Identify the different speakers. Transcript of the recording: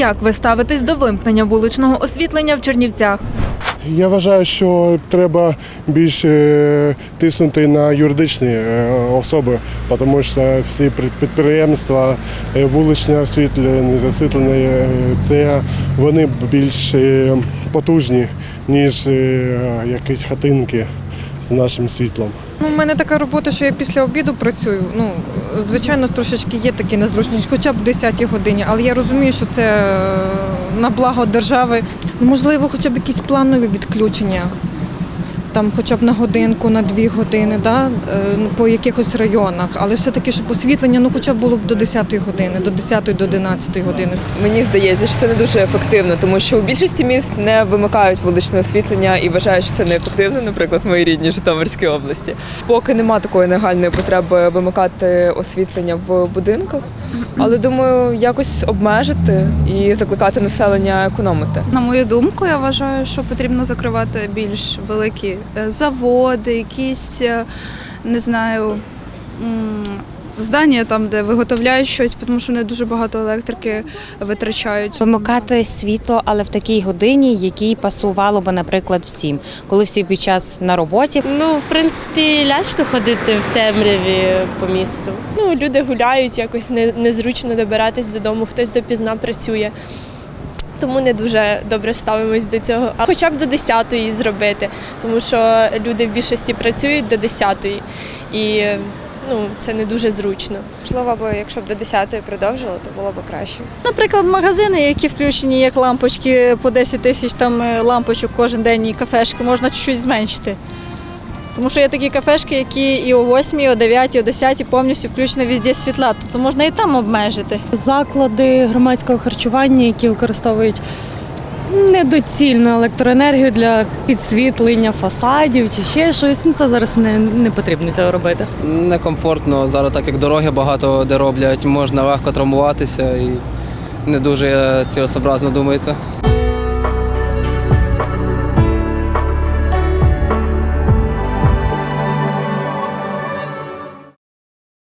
Speaker 1: Як ви ставитесь до вимкнення вуличного освітлення в Чернівцях?
Speaker 2: Я вважаю, що треба більше тиснути на юридичні е, особи, тому що всі підприємства, е, вуличне освітлення, засвітлення, е, це вони більш потужні, ніж якісь хатинки нашим світлом.
Speaker 3: Ну, у мене така робота, що я після обіду працюю. Ну, звичайно, трошечки є такі незручності, хоча б в 10 годині, але я розумію, що це е, на благо держави. Ну, Можливо, хоча б якісь планові відключення. Там хоча б на годинку, на дві години, да, е, по якихось районах, але все-таки, щоб освітлення ну, хоча б було б до 10 години, до 10 до 11 години.
Speaker 4: Мені здається, що це не дуже ефективно, тому що у більшості міст не вимикають вуличне освітлення і вважають, що це неефективно, наприклад, в моїй рідній Житомирській області. Поки нема такої нагальної потреби вимикати освітлення в будинках, але думаю, якось обмежити і закликати населення економити.
Speaker 5: На мою думку, я вважаю, що потрібно закривати більш великі е, заводи, якісь, е, не знаю, здання там, де виготовляють щось, тому що вони дуже багато електрики витрачають.
Speaker 6: Вимикати світло, але в такій годині, якій пасувало би, наприклад, всім, коли всі під час на роботі.
Speaker 7: Ну, в принципі, лячно ходити в темряві по місту. Ну, люди гуляють, якось не, незручно добиратись додому, хтось допізна працює. Тому не дуже добре ставимось до цього. А хоча б до 10-ї зробити, тому що люди в більшості працюють до 10-ї. І ну, це не дуже зручно.
Speaker 8: Можливо, бо якщо б до 10-ї продовжили, то було б краще.
Speaker 9: Наприклад, магазини, які включені як лампочки по 10 тисяч там е, лампочок кожен день і кафешки, можна чуть-чуть зменшити. Тому що є такі кафешки, які і о 8, і о 9, і о 10 повністю включені везде світла, тобто можна і там обмежити.
Speaker 10: заклади громадського харчування, які використовують недоцільну електроенергію для підсвітлення фасадів чи ще щось. Ну це зараз не, не потрібно цього робити.
Speaker 11: Некомфортно зараз, так як дороги багато де роблять, можна легко травмуватися і не дуже цілесообразно думається.